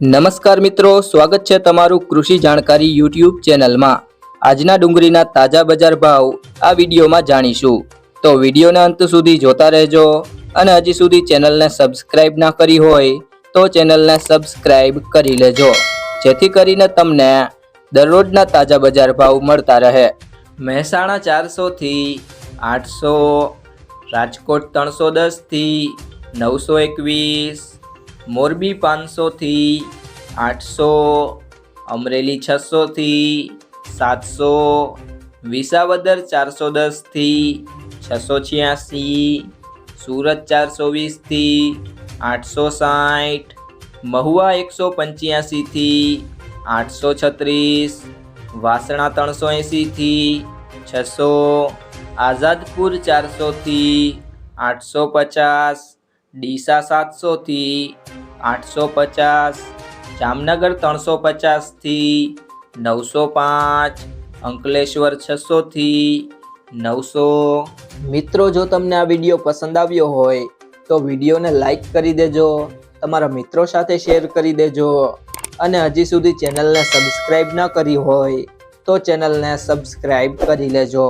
નમસ્કાર મિત્રો, સ્વાગત છે તમારું કૃષિ જાણકારી યુટ્યુબ ચેનલમાં. આજના ડુંગળીના તાજા બજાર ભાવ આ વિડીયોમાં જાણીશું. તો વિડીયોના અંત સુધી જોતા રહેજો અને હજી સુધી ચેનલને સબસ્ક્રાઇબ ના કરી હોય તો ચેનલને સબસ્ક્રાઇબ કરી લેજો. જેથી કરીને તમને દરરોજના તાજા બજાર ભાવ મળતા રહે. મહેસાણા ચારસોથી આઠસો, રાજકોટ ત્રણસો દસથી નવસો એકવીસ મોરબી પાંચસોથી આઠસો, અમરેલી છસોથી સાતસો, વિસાવદર ચારસો દસથી છસો છ્યાસી, સુરત ચારસો વીસથી આઠસો સાઠ, મહુવા એકસો પંચ્યાસીથી આઠસો છત્રીસ, વાસણા ત્રણસો એંસીથી છસો, આઝાદપુર ચારસોથી આઠસો પચાસ, ડીસા સાતસોથી આઠસો પચાસ, જામનગર ત્રણસો પચાસથી નવસો પાંચ, અંકલેશ્વર છસોથી નવસો. મિત્રો, જો તમને આ વીડિયો પસંદ આવ્યો હોય, તો વિડીયોને લાઈક કરી દેજો, તમારા મિત્રો સાથે શેર કરી દેજો, અને હજી સુધી ચેનલને સબસ્ક્રાઈબ ન કરી હોય, તો ચેનલને સબસ્ક્રાઈબ કરી લેજો.